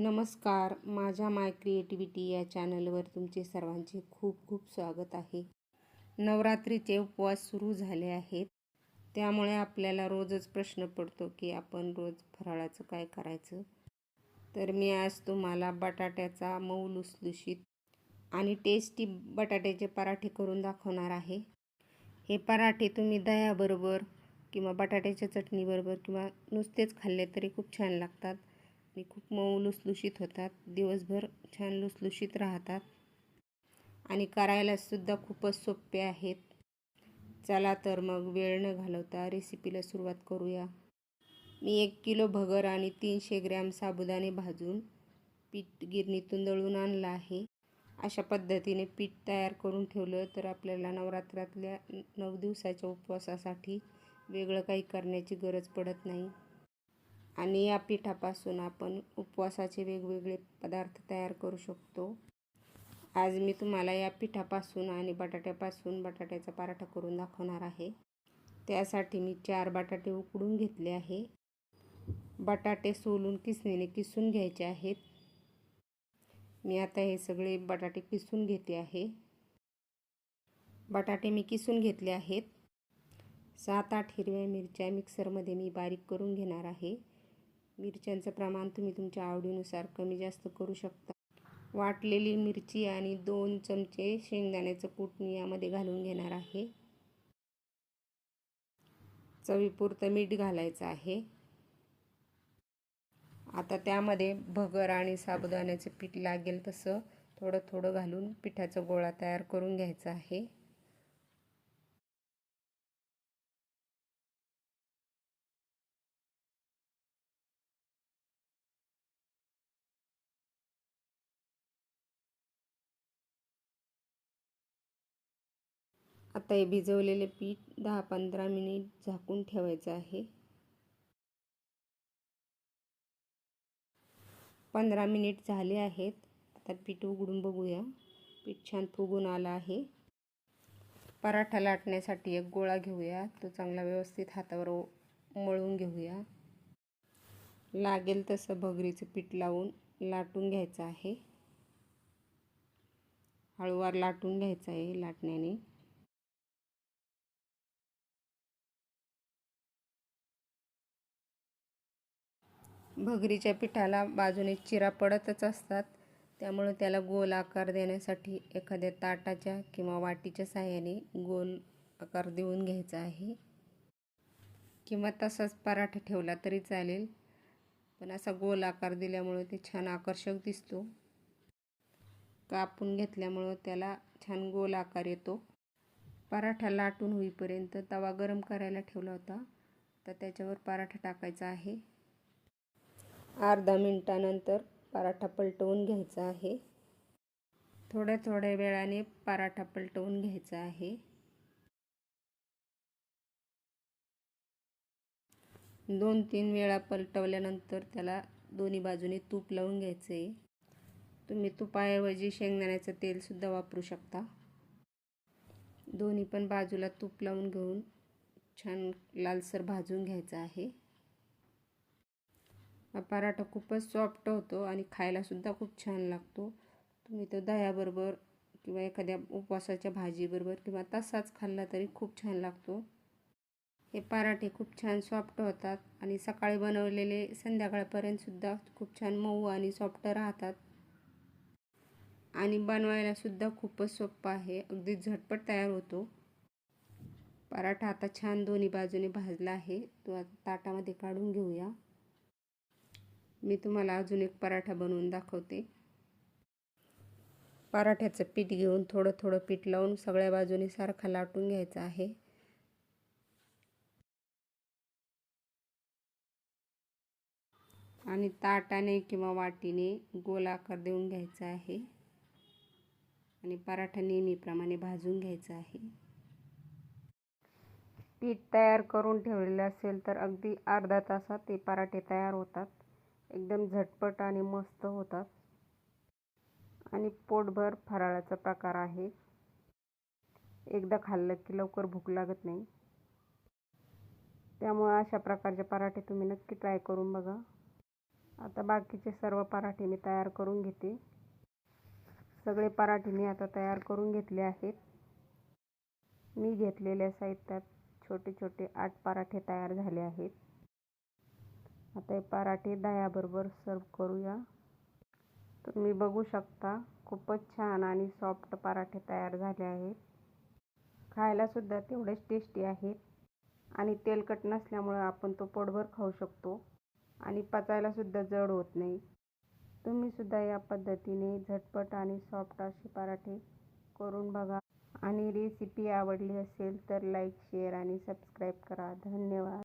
नमस्कार. माझ्या माय क्रिएटिव्हिटी या चॅनलवर तुमचे सर्वांचे खूप खूप स्वागत आहे. नवरात्रीचे उपवास सुरू झाले आहेत. त्यामुळे आपल्याला रोजच प्रश्न पडतो की आपण रोज फराळाचं काय करायचं? तर मी आज तुम्हाला बटाट्याचा मऊ लुसलुशीत आणि टेस्टी बटाट्याचे पराठे करून दाखवणार आहे. हे पराठे तुम्ही दह्याबरोबर किंवा बटाट्याच्या चटणीबरोबर किंवा नुसतेच खाल्ले तरी खूप छान लागतात. आणि खूप मऊ लुसलुशीत होतात. दिवसभर छान लुसलुशीत राहतात. आणि करायलासुद्धा खूपच सोपे आहेत. चला तर मग वेळ न घालवता रेसिपीला सुरुवात करूया. मी एक किलो भगर आणि तीनशे ग्रॅम साबुदाणे भाजून पीठ गिरणीतून दळून आणलं आहे. अशा पद्धतीने पीठ तयार करून ठेवलं तर आपल्याला नवरात्रातल्या नऊ दिवसाच्या उपवासासाठी वेगळं काही करण्याची गरज पडत नाही. आणि या पिठापासून आपण उपवासाचे वेगवेगळे पदार्थ तयार करू शकतो. आज मी तुम्हाला या पिठापासून आणि बटाट्यापासून बटाट्याचा पराठा करून दाखवणार आहे. त्यासाठी मी चार बटाटे उकडून घेतले आहे. बटाटे सोलून किसणीने किसून घ्यायचे आहेत. मी आता हे सगळे बटाटे किसून घेते आहे. बटाटे मी किसून घेतले आहेत. सात आठ हिरव्या मिरच्या मिक्सरमध्ये मी बारीक करून घेणार आहे. मिरच्यांचं प्रमाण तुम्ही तुमच्या आवडीनुसार कमी जास्त करू शकता. वाटलेली मिरची आणि दोन चमचे शेंगदाण्याचं कूट मी यामध्ये घालून घेणार आहे. चवीपुरतं मीठ घालायचं आहे. आता त्यामध्ये भगर आणि साबुदाण्याचं पीठ लागेल तसं थोडं थोडं घालून पिठाचा गोळा तयार करून घ्यायचा आहे. आता हे भिजवलेले पीठ दहा पंधरा मिनिट झाकून ठेवायचं आहे. पंधरा मिनिट झाले आहेत. आता पीठ उघडून बघूया. पीठ छान फुगून आलं आहे. पराठा लाटण्यासाठी एक गोळा घेऊया. तो चांगला व्यवस्थित हातावर मळून घेऊया. लागेल तसं भगरीचं पीठ लावून लाटून घ्यायचं आहे. हळूवार लाटून घ्यायचं आहे लाटण्याने. भगरीच्या पिठाला बाजूने चिरा पडतच असतात. त्यामुळे त्याला गोल आकार देण्यासाठी एखाद्या ताटाच्या किंवा वाटीच्या साह्याने गोल आकार देऊन घ्यायचा आहे. किंवा तसाच पराठा ठेवला तरी चालेल. पण असा गोल आकार दिल्यामुळे ते छान आकर्षक दिसतो. कापून घेतल्यामुळं त्याला छान गोल आकार येतो. पराठा लाटून होईपर्यंत तवा गरम करायला ठेवला होता. तर त्याच्यावर पराठा टाकायचा आहे. अर्धा मिनटानंतर पराठा पलटवून घ्यायचा आहे. थोड्या थोड्या वेळाने पराठा पलटवून घ्यायचा आहे. दोन तीन वेळा पलटवल्यानंतर त्याला दोन्ही बाजूने तूप लावून घ्यायचं. आहे तुम्ही तुपाऐवजी शेंगदाण्याचं तेलसुद्धा वापरू शकता. दोन्ही पण बाजूला तूप लावून घेऊन छान लालसर भाजून घ्यायचं आहे. पराठा खूपच सॉफ्ट होतो आणि खायलासुद्धा खूप छान लागतो. तुम्ही तो दह्याबरोबर किंवा एखाद्या उपवासाच्या भाजीबरोबर किंवा तसाच खाल्ला तरी खूप छान लागतो. हे पराठे खूप छान सॉफ्ट होतात आणि सकाळी बनवलेले संध्याकाळपर्यंतसुद्धा खूप छान मऊ आणि सॉफ्ट राहतात. आणि बनवायलासुद्धा खूपच सोपं आहे. अगदी झटपट तयार होतो. पराठा आता छान दोन्ही बाजूने भाजला आहे. तो ताटामध्ये काढून घेऊया. मी तुम्हाला अजून एक पराठा बनवून दाखवते. पराठ्याचं पीठ घेऊन थोडं थोडं पीठ लावून सगळ्या बाजूने सारखा लाटून घ्यायचा आहे. आणि ताटाने किंवा वाटीने गोल आकार देऊन घ्यायचा आहे. आणि पराठा नेहमीप्रमाणे भाजून घ्यायचा आहे. पीठ तयार करून ठेवलेलं असेल तर अगदी अर्धा तासात ते पराठे तयार होतात. एकदम झटपट आणि मस्त होतात. आणि पोटभर फराळाचा प्रकार आहे. एकदा खाल्लं की लवकर भूक लागत नाही. त्यामुळे अशा प्रकारचे पराठे तुम्ही नक्की ट्राय करून बघा. आता बाकीचे सर्व पराठे मी तयार करून घेते. सगळे पराठे मी आता तयार करून घेतले आहेत. मी घेतलेल्या साहित्यात छोटे छोटे आठ पराठे तयार झाले आहेत. आता हे पराठे दह्याबरोबर सर्व करूया. तुम्ही बघू शकता खूपच छान आणि सॉफ्ट पराठे तयार झाले आहेत. खायलासुद्धा तेवढेच टेस्टी आहेत. आणि तेलकट नसल्यामुळं आपण तो पोटभर खाऊ शकतो. आणि पचायलासुद्धा जड होत नाही. तुम्हीसुद्धा या पद्धतीने झटपट आणि सॉफ्ट असे पराठे करून बघा. आणि रेसिपी आवडली असेल तर लाईक शेअर आणि सबस्क्राईब करा. धन्यवाद.